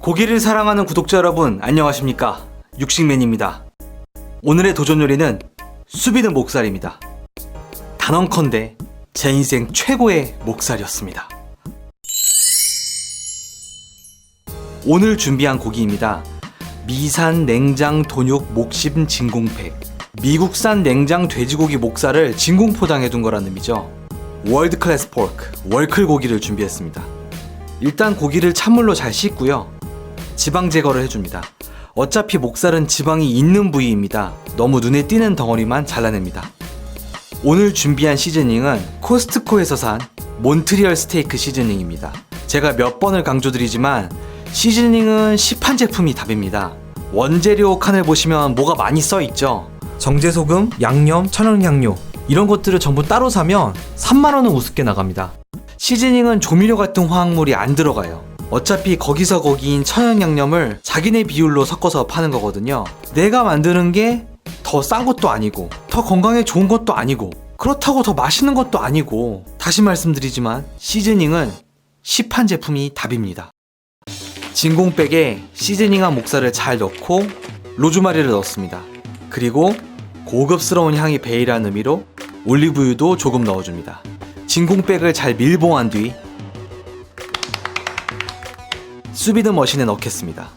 고기를 사랑하는 구독자 여러분 안녕하십니까? 육식맨입니다. 오늘의 도전 요리는 수비드 목살입니다. 단언컨대 제 인생 최고의 목살이었습니다. 오늘 준비한 고기입니다. 미산 냉장 돈육 목심 진공팩. 미국산 냉장 돼지고기 목살을 진공 포장해 둔 거라는 의미죠. 월드 클래스 포크 월클 고기를 준비했습니다. 일단 고기를 찬물로 잘 씻고요 지방 제거를 해줍니다. 어차피 목살은 지방이 있는 부위입니다. 너무 눈에 띄는 덩어리만 잘라냅니다. 오늘 준비한 시즈닝은 코스트코에서 산 몬트리얼 스테이크 시즈닝입니다. 제가 몇 번을 강조드리지만 시즈닝은 시판 제품이 답입니다. 원재료 칸을 보시면 뭐가 많이 써 있죠. 정제소금, 양념, 천연향료 이런 것들을 전부 따로 사면 3만 원은 우습게 나갑니다. 시즈닝은 조미료 같은 화학물이 안 들어가요. 어차피 거기서 거기인 천연 양념을 자기네 비율로 섞어서 파는 거거든요. 내가 만드는 게 더 싼 것도 아니고, 더 건강에 좋은 것도 아니고, 그렇다고 더 맛있는 것도 아니고, 다시 말씀드리지만, 시즈닝은 시판 제품이 답입니다. 진공백에 시즈닝한 목살을 잘 넣고, 로즈마리를 넣습니다. 그리고 고급스러운 향이 배이라는 의미로 올리브유도 조금 넣어줍니다. 진공백을 잘 밀봉한 뒤 수비드 머신에 넣겠습니다.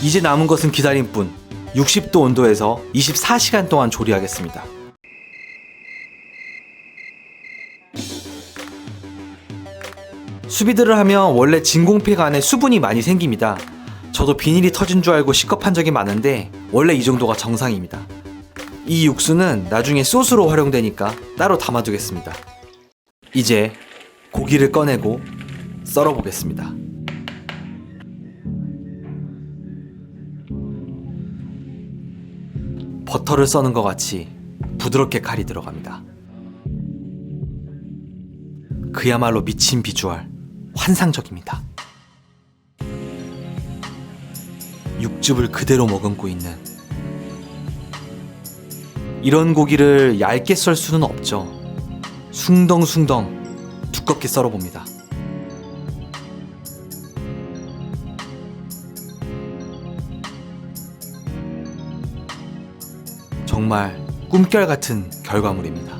이제 남은 것은 기다림뿐 60도 온도에서 24시간 동안 조리하겠습니다. 수비드를 하면 원래 진공팩 안에 수분이 많이 생깁니다. 저도 비닐이 터진 줄 알고 시겁한 적이 많은데 원래 이 정도가 정상입니다. 이 육수는 나중에 소스로 활용되니까 따로 담아두겠습니다. 이제 고기를 꺼내고 썰어 보겠습니다. 버터를 써는 것 같이 부드럽게 칼이 들어갑니다. 그야말로 미친 비주얼, 환상적입니다. 육즙을 그대로 머금고 있는 이런 고기를 얇게 썰 수는 없죠. 숭덩숭덩 두껍게 썰어봅니다. 정말 꿈결 같은 결과물입니다.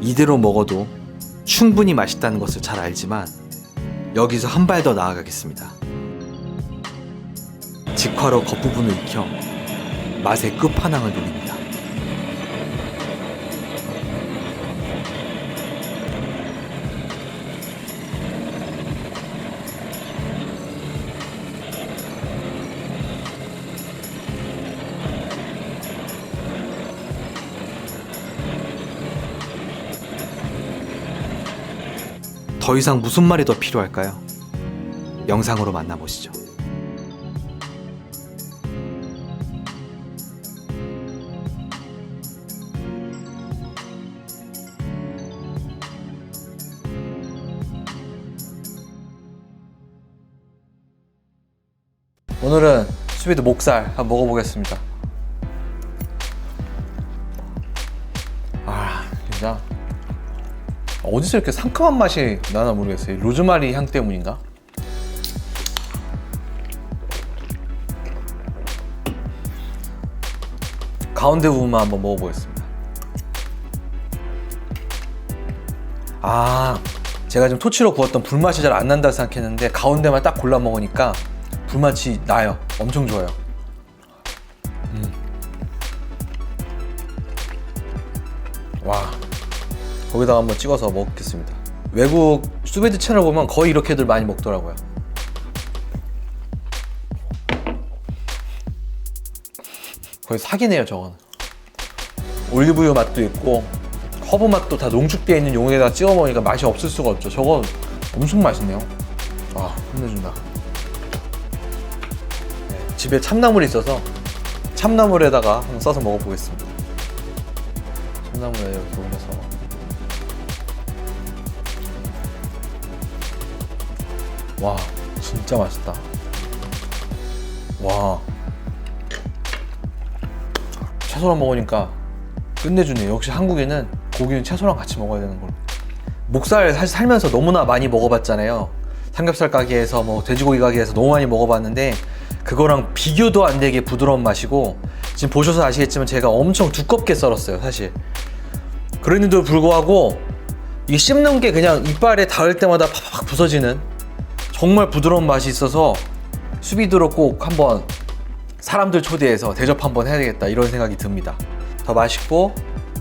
이대로 먹어도 충분히 맛있다는 것을 잘 알지만 여기서 한 발 더 나아가겠습니다. 직화로 겉부분을 익혀 맛의 끝판왕을 노립니다. 더 이상 무슨 말이 더 필요할까요? 영상으로 만나보시죠. 오늘은 수비드 목살 한번 먹어보겠습니다. 아, 진짜 어디서 이렇게 상큼한 맛이 나나 모르겠어요. 로즈마리 향 때문인가? 가운데 부분만 한번 먹어보겠습니다. 아, 제가 지금 토치로 구웠던 불맛이 잘 안 난다 생각했는데 가운데만 딱 골라 먹으니까 불맛이 나요. 엄청 좋아요. 음. 와, 거기다가 한번 찍어서 먹겠습니다. 외국 수베드 채널 보면 거의 이렇게들 많이 먹더라고요. 거의 사기네요, 저건. 올리브유 맛도 있고 허브 맛도 다 농축되어 있는 용에다 찍어 먹으니까 맛이 없을 수가 없죠. 저건 엄청 맛있네요. 아, 끝내준다. 네, 집에 참나물이 있어서 참나물에다가 한번 써서 먹어보겠습니다. 참나물에 이렇게 올려서. 와, 진짜 맛있다. 와. 채소랑 먹으니까 끝내주네요. 역시 한국에는 고기는 채소랑 같이 먹어야 되는 걸로. 목살 살면서 너무나 많이 먹어봤잖아요. 삼겹살 가게에서 뭐 돼지고기 가게에서 너무 많이 먹어봤는데 그거랑 비교도 안 되게 부드러운 맛이고 지금 보셔서 아시겠지만 제가 엄청 두껍게 썰었어요 사실. 그랬는데도 불구하고 이게 씹는 게 그냥 이빨에 닿을 때마다 팍팍 부서지는 정말 부드러운 맛이 있어서 수비드로 꼭 한번 사람들 초대해서 대접 한번 해야 되겠다 이런 생각이 듭니다. 더 맛있고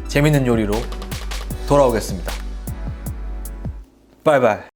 재밌는 요리로 돌아오겠습니다. 바이바이